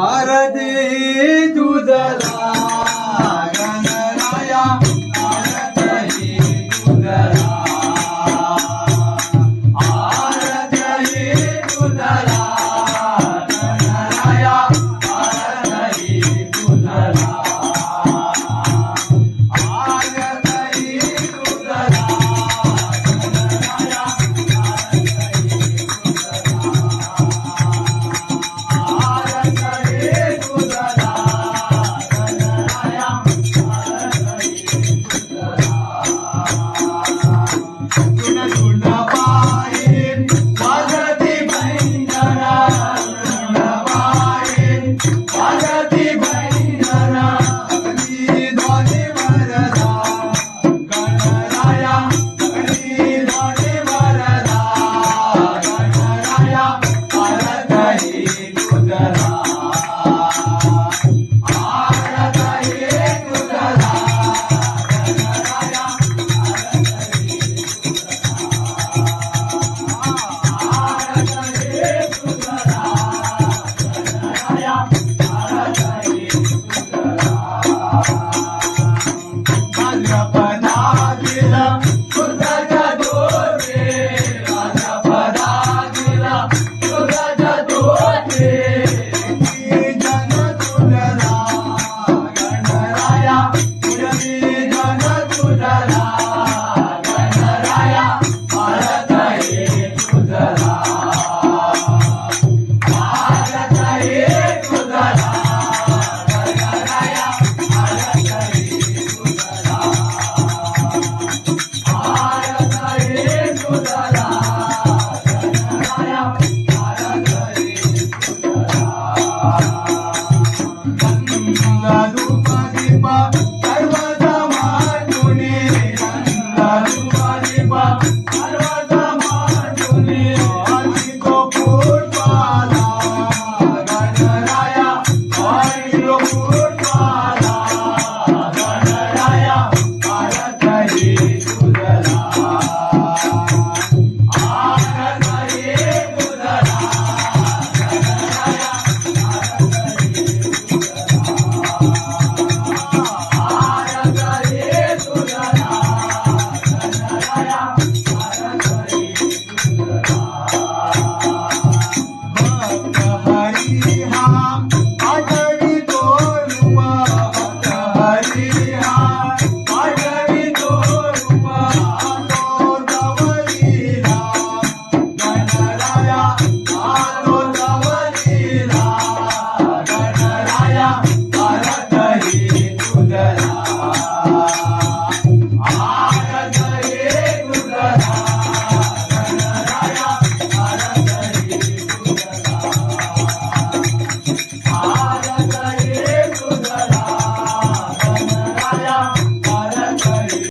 ఆరదే దుదలా గణరాయా ఆరదే దుదలా ఆరదే Thank uh you. -huh. Hari Hari